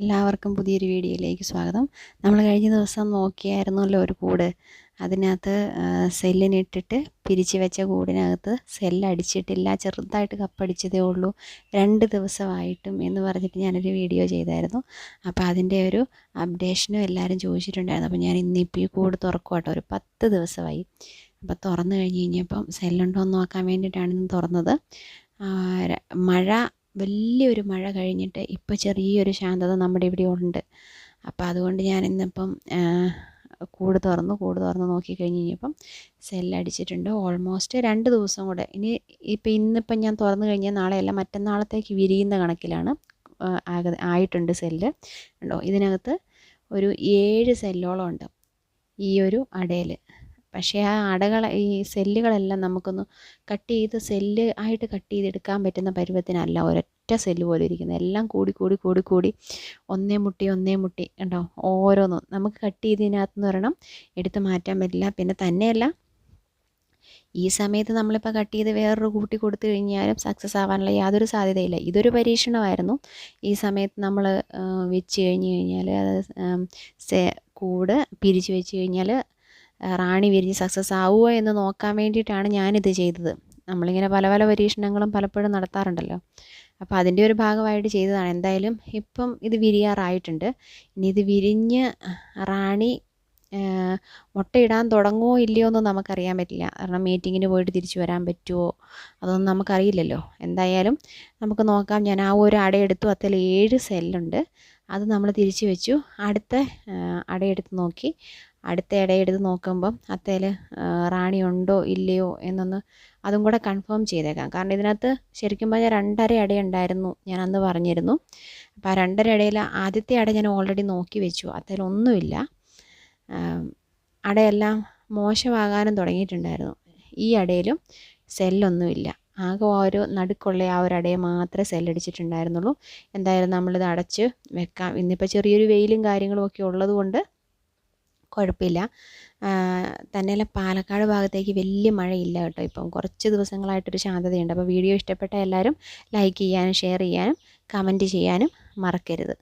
എല്ലാവർക്കും പുതിയൊരു വീഡിയോയിലേക്ക് സ്വാഗതം. നമ്മൾ കഴിഞ്ഞ ദിവസം നോക്കിയായിരുന്നല്ലോ ഒരു കൂട്. അതിനകത്ത് സെല്ലിനിട്ടിട്ട് പിരിച്ച് വെച്ച കൂടിനകത്ത് സെല്ലടിച്ചിട്ടില്ല. ചെറുതായിട്ട് കപ്പടിച്ചതേ ഉള്ളൂ. രണ്ട് ദിവസമായിട്ടും എന്ന് പറഞ്ഞിട്ട് ഞാനൊരു വീഡിയോ ചെയ്തായിരുന്നു. അപ്പോൾ അതിന്റെ ഒരു അപ്ഡേഷനും എല്ലാവരും ചോദിച്ചിട്ടുണ്ടായിരുന്നു. അപ്പോൾ ഞാൻ ഇന്നിപ്പോൾ ഈ കൂട് തുറക്കും കേട്ടോ. ഒരു പത്ത് ദിവസമായി. അപ്പോൾ തുറന്നു കഴിഞ്ഞ് കഴിഞ്ഞപ്പം സെല്ലുണ്ടോ എന്ന് നോക്കാൻ വേണ്ടിയിട്ടാണ് ഇന്ന് തുറന്നത്. മഴ വലിയൊരു മഴ കഴിഞ്ഞിട്ട് ഇപ്പോൾ ചെറിയൊരു ശാന്തത നമ്മുടെ ഇവിടെ ഉണ്ട്. അപ്പോൾ അതുകൊണ്ട് ഞാൻ ഇന്നിപ്പം കൂട് തുറന്നു കൂട് തുറന്ന് നോക്കിക്കഴിഞ്ഞ് കഴിഞ്ഞപ്പം സെല്ലടിച്ചിട്ടുണ്ട് ഓൾമോസ്റ്റ് രണ്ട് ദിവസം കൂടെ. ഇനി ഇപ്പം ഇന്നിപ്പം ഞാൻ തുറന്നു കഴിഞ്ഞാൽ നാളെയല്ല മറ്റന്നാളത്തേക്ക് വിരിയുന്ന കണക്കിലാണ് ആക ആയിട്ടുണ്ട് സെല്ല് ഉണ്ടോ ഇതിനകത്ത് ഒരു ഏഴ് സെല്ലോളം ഉണ്ട്. ഈ ഒരു അടയിൽ പക്ഷേ ആ അടകൾ ഈ സെല്ലുകളെല്ലാം നമുക്കൊന്ന് കട്ട് ചെയ്ത് സെല്ല് ആയിട്ട് കട്ട് ചെയ്തെടുക്കാൻ പറ്റുന്ന പരുവത്തിനല്ല ഒരൊറ്റ സെല്ല് പോലെ ഇരിക്കുന്നത്. എല്ലാം കൂടി കൂടി കൂടി കൂടി ഒന്നേ മുട്ടി ഒന്നേ മുട്ടി ഉണ്ടോ ഓരോന്നും നമുക്ക് കട്ട് ചെയ്തതിനകത്തുനിന്ന് ഒരെണ്ണം എടുത്ത് മാറ്റാൻ പറ്റില്ല. പിന്നെ തന്നെയല്ല ഈ സമയത്ത് നമ്മളിപ്പോൾ കട്ട് ചെയ്ത് വേറൊരു കൂട്ടി കൊടുത്തു കഴിഞ്ഞാലും സക്സസ് ആവാനുള്ള യാതൊരു സാധ്യതയില്ല. ഇതൊരു പരീക്ഷണമായിരുന്നു. ഈ സമയത്ത് നമ്മൾ വെച്ച് കഴിഞ്ഞ് കഴിഞ്ഞാൽ അത് കൂട് പിരിച്ച് വെച്ച് കഴിഞ്ഞാൽ റാണി വിരിഞ്ഞ് സക്സസ് ആവുമോ എന്ന് നോക്കാൻ വേണ്ടിയിട്ടാണ് ഞാനിത് ചെയ്തത്. നമ്മളിങ്ങനെ പല പല പരീക്ഷണങ്ങളും പലപ്പോഴും നടത്താറുണ്ടല്ലോ. അപ്പോൾ അതിന്റെ ഒരു ഭാഗമായിട്ട് ചെയ്തതാണ്. എന്തായാലും ഇപ്പം ഇത് വിരിയാറായിട്ടുണ്ട്. ഇനി ഇത് വിരിഞ്ഞ് റാണി മുട്ടയിടാൻ തുടങ്ങുമോ ഇല്ലയോ എന്നും നമുക്കറിയാൻ പറ്റില്ല. കാരണം മീറ്റിങ്ങിന് പോയിട്ട് തിരിച്ചു വരാൻ പറ്റുമോ അതൊന്നും നമുക്കറിയില്ലല്ലോ. എന്തായാലും നമുക്ക് നോക്കാം. ഞാൻ ആ ഒരു അടയെടുത്തു അതിൽ ഏഴ് സെല്ലുണ്ട് അത് നമ്മൾ തിരിച്ചു വെച്ചു. അടുത്ത അടയെടുത്ത് നോക്കി. അടുത്ത ഇടയെടുത്ത് നോക്കുമ്പം അത്തേൽ റാണി ഉണ്ടോ ഇല്ലയോ എന്നൊന്ന് അതും കൂടെ കൺഫേം ചെയ്തേക്കാം. കാരണം ഇതിനകത്ത് ശരിക്കും പറഞ്ഞാൽ രണ്ടര അടയുണ്ടായിരുന്നു ഞാൻ അന്ന് പറഞ്ഞിരുന്നു. അപ്പോൾ ആ രണ്ടര ഇടയിൽ ആദ്യത്തെ അട ഞാൻ ഓൾറെഡി നോക്കി വെച്ചു. അത്തേലൊന്നുമില്ല അടയെല്ലാം മോശമാകാനും തുടങ്ങിയിട്ടുണ്ടായിരുന്നു. ഈ അടയിലും സെല്ലൊന്നുമില്ല ആകെ ആ ഒരു നടുക്കുള്ള ആ ഒരു അടയെ മാത്രമേ സെല്ലടിച്ചിട്ടുണ്ടായിരുന്നുള്ളൂ എന്തായാലും നമ്മളിത് അടച്ച് വെക്കാം. ഇന്നിപ്പോൾ ചെറിയൊരു വെയിലും കാര്യങ്ങളും ഒക്കെ ഉള്ളത് കൊണ്ട് കുഴപ്പമില്ല. തന്നെയല്ല പാലക്കാട് ഭാഗത്തേക്ക് വലിയ മഴയില്ല കേട്ടോ ഇപ്പം. കുറച്ച് ദിവസങ്ങളായിട്ടൊരു ശാന്തതയുണ്ട്. അപ്പോൾ വീഡിയോ ഇഷ്ടപ്പെട്ട എല്ലാവരും ലൈക്ക് ചെയ്യാനും ഷെയർ ചെയ്യാനും കമന്റ് ചെയ്യാനും മറക്കരുത്.